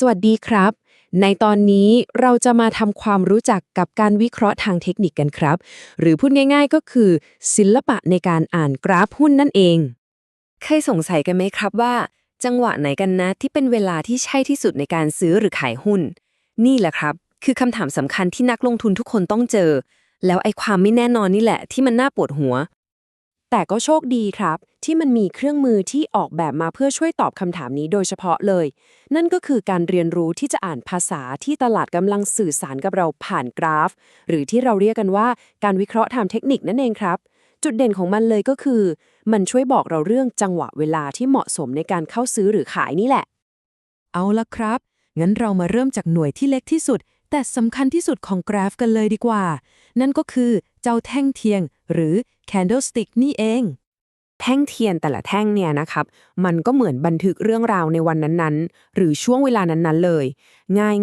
สวัสดีครับ ในตอนนี้เราจะมาทำความรู้จักกับการวิเคราะห์ทางเทคนิคกันครับ หรือพูดง่ายๆก็คือ ศิลปะในการอ่านกราฟหุ้นนั่นเอง เคยสงสัยกันไหมครับว่า จังหวะไหนกันนะที่เป็นเวลาที่ใช่ที่สุดในการซื้อหรือขายหุ้น นี่แหละครับ คือคำถามสำคัญที่นักลงทุนทุกคนต้องเจอ แล้วไอ้ความไม่แน่นอนนี่แหละ ที่มันน่าปวดหัว แต่ก็โชคดีครับ ที่มันมีเครื่องมือที่ออกแบบมาเพื่อช่วยตอบคำถามนี้โดยเฉพาะเลย นั่นก็คือการเรียนรู้ที่จะอ่านภาษาที่ตลาดกำลังสื่อสารกับเราผ่านกราฟ หรือที่เราเรียกกันว่าการวิเคราะห์ทางเทคนิคนั่นเองครับ จุดเด่นของมันเลยก็คือ มันช่วยบอกเราเรื่องจังหวะเวลาที่เหมาะสมในการเข้าซื้อหรือขายนี่แหละ เอาละครับ งั้นเรามาเริ่มจากหน่วยที่เล็กที่สุด แต่สำคัญที่สุดของกราฟกันเลยดีกว่า นั่นก็คือเจ้าแท่งเทียง หรือ candlestick นี่เอง แท่งเทียนแต่ละแท่งเนี่ยนะครับ มันก็เหมือนบันทึกเรื่องราวในวันนั้นๆ หรือช่วงเวลานั้นๆเลย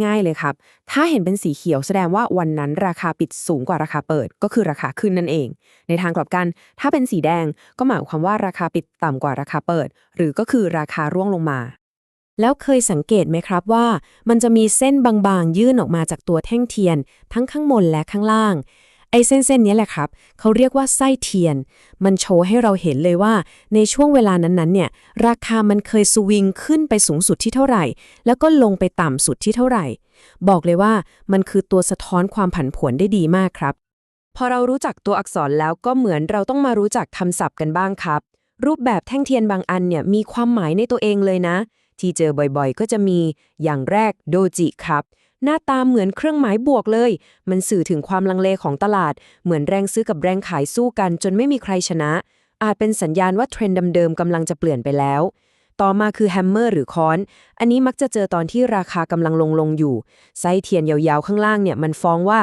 ง่ายๆเลยครับ ถ้าเห็นเป็นสีเขียวแสดงว่าวันนั้นราคาปิดสูงกว่าราคาเปิด ก็คือราคาขึ้นนั่นเอง ในทางกลับกัน ถ้าเป็นสีแดงก็หมายความว่าราคาปิดต่ำกว่าราคาเปิด หรือก็คือราคาร่วงลงมา แล้วเคยสังเกตไหมครับว่า มันจะมีเส้นบางๆ ยื่นออกมาจากตัวแท่งเทียน ทั้งข้างบนและข้างล่าง ไอ้เส้นๆนี้แหละครับ เขาเรียกว่าไส้เทียน มันโชว์ให้เราเห็นเลยว่า ในช่วงเวลานั้นๆเนี่ย ราคามันเคยสวิงขึ้นไปสูงสุดที่เท่าไหร่ แล้วก็ลงไปต่ำสุดที่เท่าไหร่ บอกเลยว่ามันคือตัวสะท้อนความผันผวนได้ดีมากครับ พอเรารู้จักตัวอักษรแล้วก็เหมือนเราต้องมารู้จักคำศัพท์กันบ้างครับ รูปแบบแท่งเทียนบางอันเนี่ยมีความหมายในตัวเองเลยนะ ที่เจอบ่อยๆ ก็จะมีอย่างแรกโดจิครับ หน้าตาเหมือนเครื่องหมายบวกเลย มันสื่อถึงความลังเลของตลาด เหมือนแรงซื้อกับแรงขายสู้กัน จนไม่มีใครชนะ อาจเป็นสัญญาณว่าเทรนด์เดิมๆกำลังจะเปลี่ยนไปแล้ว ต่อมาคือแฮมเมอร์หรือค้อน อันนี้มักจะเจอตอนที่ราคากำลังลงลงอยู่ไส้เทียนยาวๆข้างล่างเนี่ยมันฟ้องว่า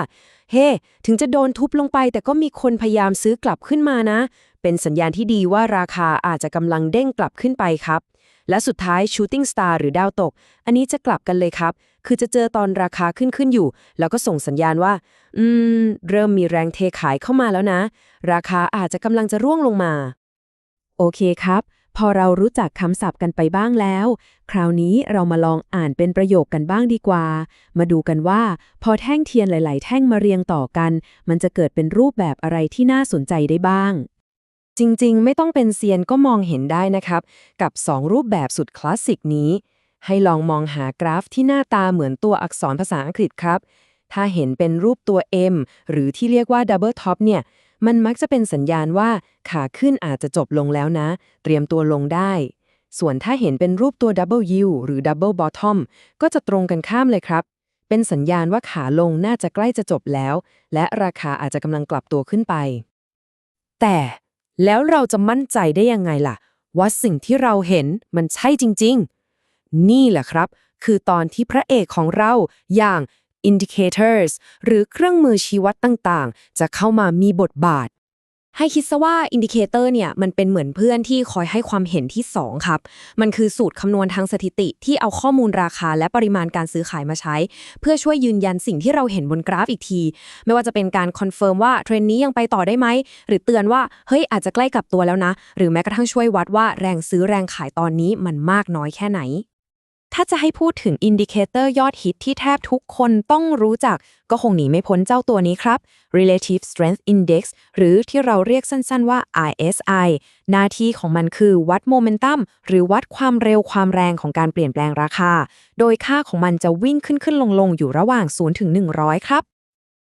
เฮ้ถึงจะโดนทุบลงไป แต่ก็มีคนพยายามซื้อกลับขึ้นมานะ เป็นสัญญาณที่ดีว่าราคาอาจจะกำลังเด้งกลับขึ้นไปครับและสุดท้าย shooting star หรือดาวตก อันนี้จะกลับกันเลยครับ คือจะเจอตอนราคาขึ้นขึ้นอยู่ แล้วก็ส่งสัญญาณว่า อืม เริ่มมีแรงเทขายเข้ามาแล้วนะ ราคาอาจจะกำลังจะร่วงลงมา โอเคครับ พอเรารู้จักคำศัพท์กันไปบ้างแล้ว คราวนี้เรามาลองอ่านเป็นประโยคกันบ้างดีกว่า มาดูกันว่า พอแท่งเทียนหลาย ๆ แท่งมาเรียงต่อกัน มันจะเกิดเป็นรูปแบบอะไรที่น่าสนใจได้บ้างจริง ๆ ไม่ต้องเป็นเซียนก็มองเห็นได้นะครับ กับ 2 รูปแบบสุดคลาสสิกนี้ ให้ลองมองหากราฟที่หน้าตาเหมือนตัวอักษรภาษาอังกฤษครับ ถ้าเห็นเป็นรูปตัว M หรือที่เรียกว่า Double Top เนี่ย มันมักจะเป็นสัญญาณว่าขาขึ้นอาจจะจบลงแล้วนะ เตรียมตัวลงได้ ส่วนถ้าเห็นเป็นรูปตัว Double U หรือ Double Bottom ก็จะตรงกันข้ามเลยครับ เป็นสัญญาณว่าขาลงน่าจะใกล้จะจบแล้ว และราคาอาจจะกำลังกลับตัวขึ้นไป แต่แล้วเราจะมั่นใจได้ยังไงล่ะ ว่าสิ่งที่เราเห็นมันใช่จริง ๆ นี่แหละครับ คือตอนที่พระเอกของเราอย่าง indicators หรือเครื่องมือชี้วัดต่างๆ จะเข้ามามีบทบาท ให้คิดซะว่าอินดิเคเตอร์เนี่ยมันเป็นเหมือนเพื่อนที่คอยให้ความเห็นที่ 2 ครับ มันคือสูตรคำนวณทางสถิติที่เอาข้อมูลราคาและปริมาณการซื้อขายมาใช้ เพื่อช่วยยืนยันสิ่งที่เราเห็นบนกราฟอีกที ไม่ว่าจะเป็นการคอนเฟิร์มว่าเทรนนี้ยังไปต่อได้ไหม หรือเตือนว่าเฮ้ยอาจจะใกล้กับตัวแล้วนะ หรือแม้กระทั่งช่วยวัดว่าแรงซื้อแรงขายตอนนี้มันมากน้อยแค่ไหน ถ้าจะให้พูดถึงอินดิเคเตอร์ยอดฮิตที่แทบทุกคนต้องรู้จัก ก็คงหนีไม่พ้นเจ้าตัวนี้ครับ Relative Strength Index หรือที่เราเรียกสั้นๆว่า RSI หน้าที่ของมันคือวัดโมเมนตัมหรือวัดความเร็วความแรงของการเปลี่ยนแปลงราคา โดยค่าของมันจะวิ่งขึ้นขึ้นลงลงอยู่ระหว่าง 0 ถึง 100 ครับ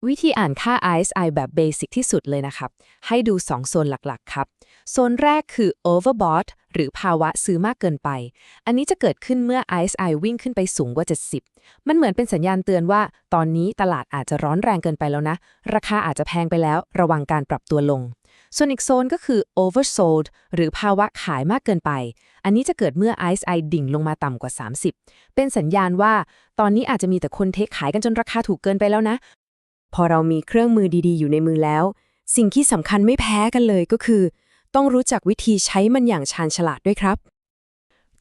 วิธีอ่านค่า RSI แบบเบสิกที่สุดเลยนะครับ ให้ดู 2 โซนหลักๆ ครับ โซนแรกคือ overbought หรือภาวะซื้อมากเกินไป อันนี้จะเกิดขึ้นเมื่อ RSI วิ่งขึ้นไปสูงกว่า 70 มันเหมือนเป็นสัญญาณเตือนว่า ตอนนี้ตลาดอาจจะร้อนแรงเกินไปแล้วนะ ราคาอาจจะแพงไปแล้ว ระวังการปรับตัวลง ส่วนอีกโซนก็คือ oversold หรือภาวะขายมากเกินไป อันนี้จะเกิดเมื่อ RSI ดิ่งลงมาต่ำกว่า 30 เป็นสัญญาณว่า ตอนนี้อาจจะมีแต่คนเทคขายกันจนราคาถูกเกินไปแล้วนะ พอเรามีเครื่องมือดีๆ อยู่ในมือแล้ว สิ่งที่สำคัญไม่แพ้กันเลยก็คือ ต้องรู้จักวิธีใช้มันอย่างชาญฉลาดด้วยครับ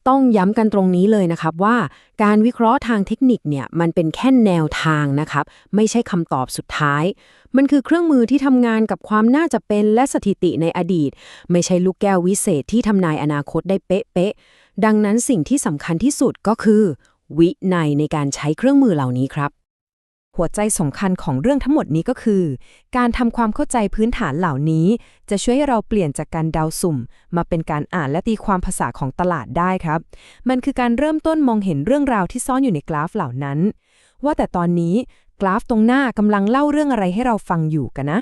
ต้องย้ำกันตรงนี้เลยนะครับว่า การวิเคราะห์ทางเทคนิคเนี่ยมันเป็นแค่แนวทางนะครับ ไม่ใช่คำตอบสุดท้าย มันคือเครื่องมือที่ทำงานกับความน่าจะเป็นและสถิติในอดีต ไม่ใช่ลูกแก้ววิเศษที่ทำนายอนาคตได้เป๊ะๆดังนั้นสิ่งที่สำคัญที่สุดก็คือ วินัยในการใช้เครื่องมือเหล่านี้ครับ หัวใจสำคัญของเรื่องทั้งหมดนี้ก็คือ การทำความเข้าใจพื้นฐานเหล่านี้ จะช่วยให้เราเปลี่ยนจากการเดาสุ่ม มาเป็นการอ่านและตีความภาษาของตลาดได้ครับ มันคือการเริ่มต้นมองเห็นเรื่องราวที่ซ่อนอยู่ในกราฟเหล่านั้น ว่าแต่ตอนนี้กราฟตรงหน้ากำลังเล่าเรื่องอะไรให้เราฟังอยู่กันนะ